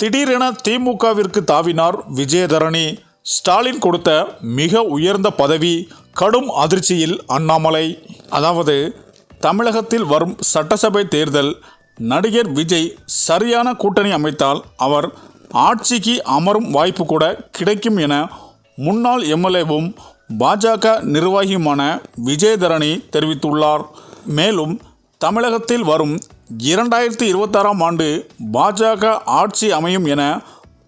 திடீரென திமுகவிற்கு தாவினார் விஜயதரணி. ஸ்டாலின் கொடுத்த மிக உயர்ந்த பதவி கடும் அதிர்ச்சியில் அண்ணாமலை. அதாவது தமிழகத்தில் வரும் சட்டசபை தேர்தல் நடிகர் விஜய் சரியான கூட்டணி அமைத்தால் அவர் ஆட்சிக்கு அமரும் வாய்ப்பு கூட கிடைக்கும் என முன்னாள் எம்எல்ஏவும் பாஜக நிர்வாகியுமான விஜயதரணி தெரிவித்துள்ளார். மேலும் தமிழகத்தில் வரும் இரண்டாயிரத்தி இருபத்தாறாம் ஆண்டு பாஜக ஆட்சி அமையும் என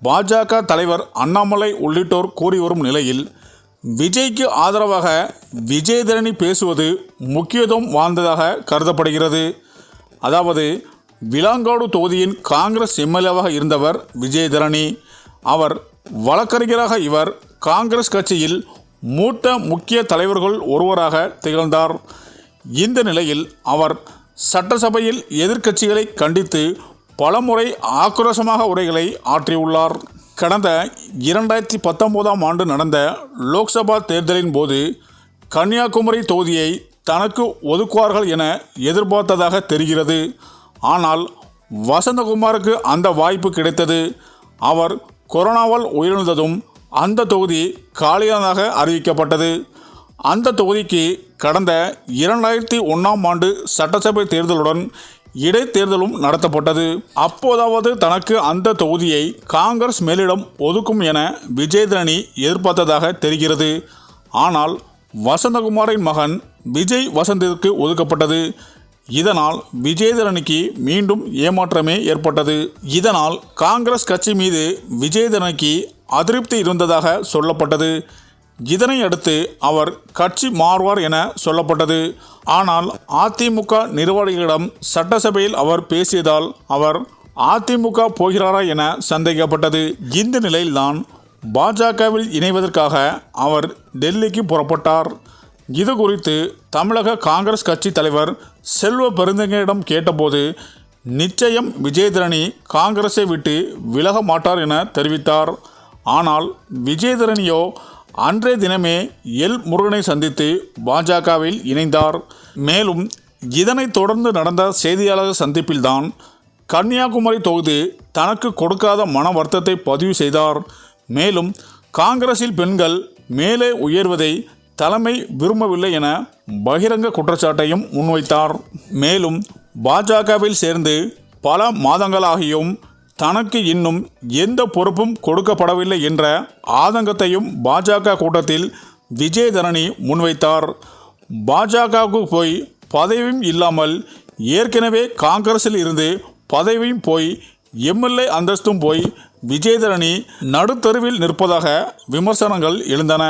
பாஜக தலைவர் அண்ணாமலை உள்ளிட்டோர் கூறி வரும் நிலையில் விஜய்க்கு ஆதரவாக விஜயதரணி பேசுவது முக்கியத்துவம் வாய்ந்ததாக கருதப்படுகிறது. அதாவது விலாங்காடு தொகுதியின் காங்கிரஸ் எம்எல்ஏவாக இருந்தவர் விஜயதரணி அவர் வழக்கறிஞராக இவர் காங்கிரஸ் கட்சியில் மூத்த முக்கிய தலைவர்கள் ஒருவராக திகழ்ந்தார். இந்த நிலையில் அவர் சட்டசபையில் எதிர்க்கட்சிகளை கண்டித்து பலமுறை ஆக்ரோஷமாக உரைகளை ஆற்றியுள்ளார். கடந்த இரண்டாயிரத்தி பத்தொம்போதாம் ஆண்டு நடந்த லோக்சபா தேர்தலின் போது கன்னியாகுமரி தொகுதியை தனக்கு ஒதுக்குவார்கள் என எதிர்பார்த்ததாக தெரிகிறது. ஆனால் வசந்தகுமாருக்கு அந்த வாய்ப்பு கிடைத்தது. அவர் கொரோனாவால் உயிரிழந்ததும் அந்த தொகுதி காலியானதாக அறிவிக்கப்பட்டது. அந்த தொகுதிக்கு கடந்த இரண்டாயிரத்தி ஒன்றாம் ஆண்டு சட்டசபை தேர்தலுடன் இடைத்தேர்தலும் நடத்தப்பட்டது. அப்போதாவது தனக்கு அந்த தொகுதியை காங்கிரஸ் மேலிடம் ஒதுக்கும் என விஜயதரணி எதிர்பார்த்ததாக தெரிகிறது. ஆனால் வசந்தகுமாரின் மகன் விஜய் வசந்திற்கு ஒதுக்கப்பட்டது. இதனால் விஜயதரணிக்கு மீண்டும் ஏமாற்றமே ஏற்பட்டது. இதனால் காங்கிரஸ் கட்சி மீது விஜயதரணிக்கு அதிருப்தி இருந்ததாக சொல்லப்பட்டது. இதனை அடுத்து அவர் கட்சி மாறுவார் என சொல்லப்பட்டது. ஆனால் அதிமுக நிர்வாகிகளிடம் சட்டசபையில் அவர் பேசியதால் அவர் அதிமுக போகிறாரா என சந்தேகப்பட்டது. இந்த நிலையில்தான் பாஜகவில் இணைவதற்காக அவர் டெல்லிக்கு புறப்பட்டார். இது குறித்து தமிழக காங்கிரஸ் கட்சி தலைவர் செல்வ பெருந்தகையிடம் கேட்டபோது நிச்சயம் விஜயதரணி காங்கிரஸை விட்டு விலக மாட்டார் என தெரிவித்தார். ஆனால் விஜயதரணியோ அன்றைய தினமே எல் முருகனை சந்தித்து பாஜகவில் இணைந்தார். மேலும் இதனைத் தொடர்ந்து நடந்த செய்தியாளர் சந்திப்பில்தான் கன்னியாகுமரி தொகுதி தனக்கு கொடுக்காத மன வருத்தத்தை பதிவு செய்தார். மேலும் காங்கிரஸில் பெண்கள் மேலே உயர்வதை தலைமை விரும்பவில்லை என பகிரங்க குற்றச்சாட்டையும் முன்வைத்தார். மேலும் பாஜகவில் சேர்ந்து பல மாதங்களாகியும் தனக்கு இன்னும் எந்த பொறுப்பும் கொடுக்கப்படவில்லை என்ற ஆதங்கத்தையும் பாஜக கூட்டத்தில் விஜயதரணி முன்வைத்தார். பாஜகவுக்கு போய் பதவியும் இல்லாமல் ஏற்கனவே காங்கிரஸில் இருந்து பதவியும் போய் எம்எல்ஏ அந்தஸ்தும் போய் விஜயதரணி நடுத்தருவில் நிற்பதாக விமர்சனங்கள் எழுந்தன.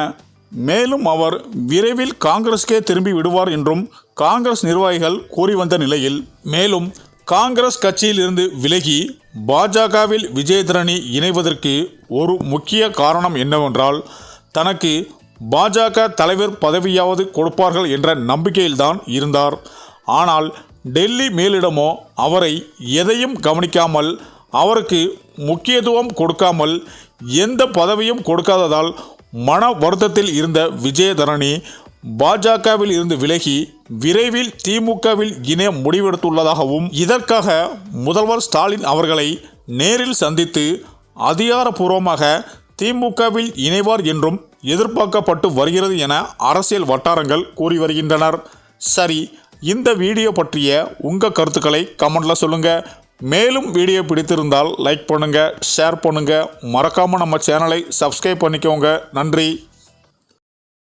மேலும் அவர் விரைவில் காங்கிரஸ்க்கே திரும்பி விடுவார் என்றும் காங்கிரஸ் நிர்வாகிகள் கூறி வந்த நிலையில் மேலும் காங்கிரஸ் கட்சியில் இருந்து விலகி பாஜகவில் விஜயதரணி இணைவதற்கு ஒரு முக்கிய காரணம் என்னவென்றால் தனக்கு பாஜக தலைவர் பதவியாவது கொடுப்பார்கள் என்ற நம்பிக்கையில்தான் இருந்தார். ஆனால் டெல்லி மேலிடமோ அவரை எதையும் கவனிக்காமல் அவருக்கு முக்கியத்துவம் கொடுக்காமல் எந்த பதவியும் கொடுக்காததால் மன வருத்தத்தில் இருந்த விஜயதரணி பாஜகவில் இருந்து விலகி விரைவில் திமுகவில் இணைய முடிவெடுத்துள்ளதாகவும் இதற்காக முதல்வர் ஸ்டாலின் அவர்களை நேரில் சந்தித்து அதிகாரப்பூர்வமாக திமுகவில் இணைவார் என்றும் எதிர்பார்க்கப்பட்டு வருகிறது என அரசியல் வட்டாரங்கள் கூறி வருகின்றனர். சரி இந்த வீடியோ பற்றிய உங்கள் கருத்துக்களை கமெண்டில் சொல்லுங்கள் மேலும் வீடியோ பிடித்திருந்தால் லைக் பண்ணுங்கள் ஷேர் பண்ணுங்கள் மறக்காமல் நம்ம சேனலை சப்ஸ்கிரைப் பண்ணிக்கோங்க. நன்றி.